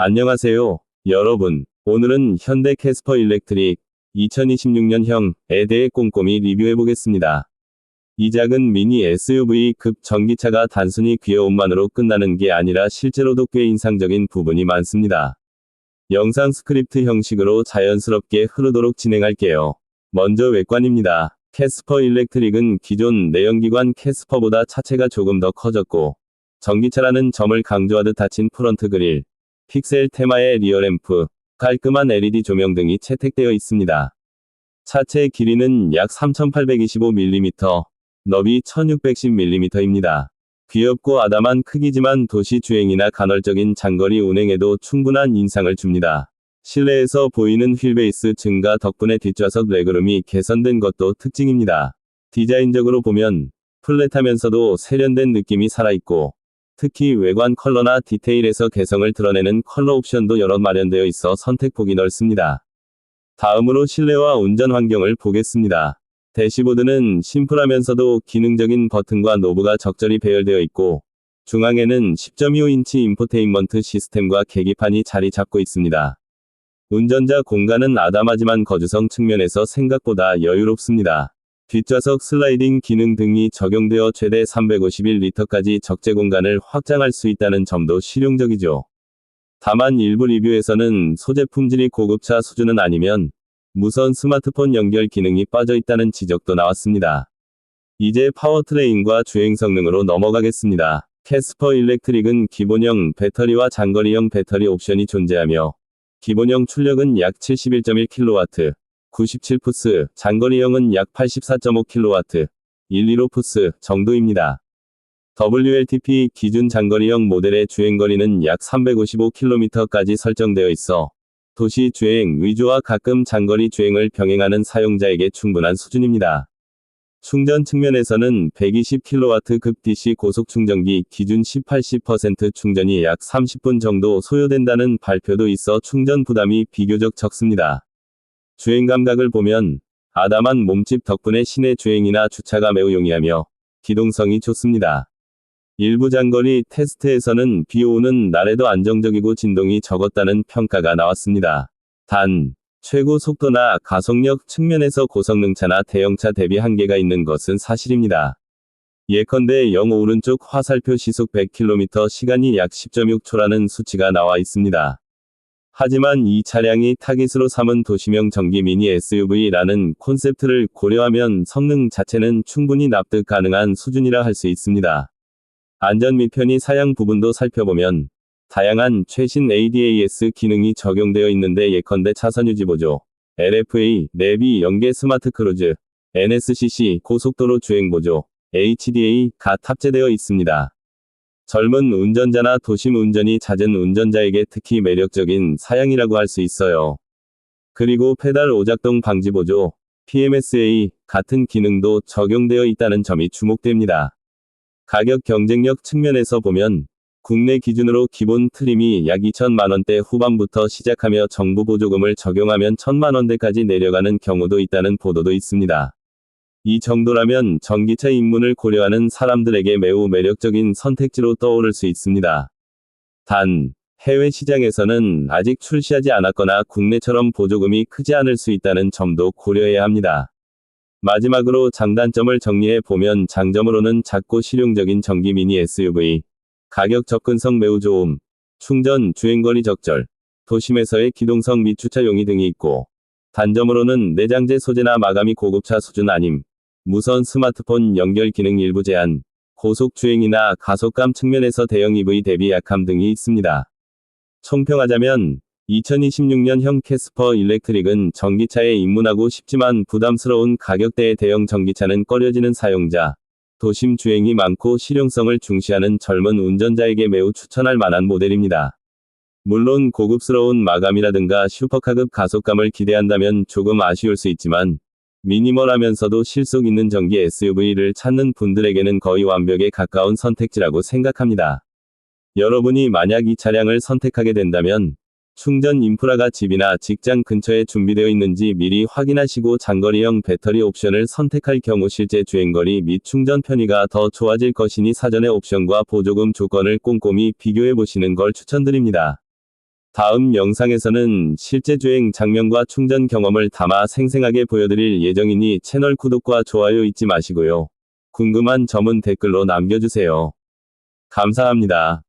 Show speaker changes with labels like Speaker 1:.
Speaker 1: 안녕하세요, 여러분. 오늘은 현대 캐스퍼 일렉트릭 2026년형에 대해 꼼꼼히 리뷰해 보겠습니다. 이 작은 미니 SUV급 전기차가 단순히 귀여움만으로 끝나는 게 아니라 실제로도 꽤 인상적인 부분이 많습니다. 영상 스크립트 형식으로 자연스럽게 흐르도록 진행할게요. 먼저 외관입니다. 캐스퍼 일렉트릭은 기존 내연기관 캐스퍼보다 차체가 조금 더 커졌고, 전기차라는 점을 강조하듯 닫힌 프런트 그릴, 픽셀 테마의 리어램프, 깔끔한 LED 조명 등이 채택되어 있습니다. 차체 길이는 약 3825mm, 너비 1610mm입니다. 귀엽고 아담한 크기지만 도시 주행이나 간헐적인 장거리 운행에도 충분한 인상을 줍니다. 실내에서 보이는 휠베이스 증가 덕분에 뒷좌석 레그룸이 개선된 것도 특징입니다. 디자인적으로 보면 플랫하면서도 세련된 느낌이 살아있고 특히 외관 컬러나 디테일에서 개성을 드러내는 컬러 옵션도 여러 마련되어 있어 선택폭이 넓습니다. 다음으로 실내와 운전 환경을 보겠습니다. 대시보드는 심플하면서도 기능적인 버튼과 노브가 적절히 배열되어 있고 중앙에는 10.25인치 인포테인먼트 시스템과 계기판이 자리 잡고 있습니다. 운전자 공간은 아담하지만 거주성 측면에서 생각보다 여유롭습니다. 뒷좌석 슬라이딩 기능 등이 적용되어 최대 351리터까지 적재 공간을 확장할 수 있다는 점도 실용적이죠. 다만 일부 리뷰에서는 소재 품질이 고급차 수준은 아니면 무선 스마트폰 연결 기능이 빠져 있다는 지적도 나왔습니다. 이제 파워트레인과 주행 성능으로 넘어가겠습니다. 캐스퍼 일렉트릭은 기본형 배터리와 장거리형 배터리 옵션이 존재하며 기본형 출력은 약 71.1kW, 97푸스, 장거리형은 약 84.5kW, 115푸스 정도입니다. WLTP 기준 장거리형 모델의 주행거리는 약 355km까지 설정되어 있어 도시 주행 위주와 가끔 장거리 주행을 병행하는 사용자에게 충분한 수준입니다. 충전 측면에서는 120kW급 DC 고속 충전기 기준 10-80% 충전이 약 30분 정도 소요된다는 발표도 있어 충전 부담이 비교적 적습니다. 주행 감각을 보면 아담한 몸집 덕분에 시내 주행이나 주차가 매우 용이하며 기동성이 좋습니다. 일부 장거리 테스트에서는 비 오는 날에도 안정적이고 진동이 적었다는 평가가 나왔습니다. 단, 최고 속도나 가속력 측면에서 고성능차나 대형차 대비 한계가 있는 것은 사실입니다. 예컨대 0 오른쪽 화살표 시속 100km 시간이 약 10.6초라는 수치가 나와 있습니다. 하지만 이 차량이 타깃으로 삼은 도시명 전기 미니 SUV라는 콘셉트를 고려하면 성능 자체는 충분히 납득 가능한 수준이라 할 수 있습니다. 안전 및 편의 사양 부분도 살펴보면 다양한 최신 ADAS 기능이 적용되어 있는데 예컨대 차선 유지 보조, LFA, 내비 연계 스마트 크루즈, NSCC 고속도로 주행 보조, HDA가 탑재되어 있습니다. 젊은 운전자나 도심 운전이 잦은 운전자에게 특히 매력적인 사양이라고 할 수 있어요. 그리고 페달 오작동 방지 보조, PMSA 같은 기능도 적용되어 있다는 점이 주목됩니다. 가격 경쟁력 측면에서 보면 국내 기준으로 기본 트림이 약 2천만 원대 후반부터 시작하며 정부 보조금을 적용하면 1천만 원대까지 내려가는 경우도 있다는 보도도 있습니다. 이 정도라면 전기차 입문을 고려하는 사람들에게 매우 매력적인 선택지로 떠오를 수 있습니다. 단, 해외 시장에서는 아직 출시하지 않았거나 국내처럼 보조금이 크지 않을 수 있다는 점도 고려해야 합니다. 마지막으로 장단점을 정리해 보면 장점으로는 작고 실용적인 전기 미니 SUV, 가격 접근성 매우 좋음, 충전, 주행거리 적절, 도심에서의 기동성 및 주차 용이 등이 있고, 단점으로는 내장재 소재나 마감이 고급차 수준 아님, 무선 스마트폰 연결 기능 일부 제한, 고속 주행이나 가속감 측면에서 대형 EV 대비 약함 등이 있습니다. 총평하자면 2026년형 캐스퍼 일렉트릭은 전기차에 입문하고 싶지만 부담스러운 가격대의 대형 전기차는 꺼려지는 사용자, 도심 주행이 많고 실용성을 중시하는 젊은 운전자에게 매우 추천할 만한 모델입니다. 물론 고급스러운 마감이라든가 슈퍼카급 가속감을 기대한다면 조금 아쉬울 수 있지만, 미니멀하면서도 실속 있는 전기 SUV를 찾는 분들에게는 거의 완벽에 가까운 선택지라고 생각합니다. 여러분이 만약 이 차량을 선택하게 된다면, 충전 인프라가 집이나 직장 근처에 준비되어 있는지 미리 확인하시고 장거리형 배터리 옵션을 선택할 경우 실제 주행거리 및 충전 편의가 더 좋아질 것이니 사전에 옵션과 보조금 조건을 꼼꼼히 비교해 보시는 걸 추천드립니다. 다음 영상에서는 실제 주행 장면과 충전 경험을 담아 생생하게 보여드릴 예정이니 채널 구독과 좋아요 잊지 마시고요. 궁금한 점은 댓글로 남겨주세요. 감사합니다.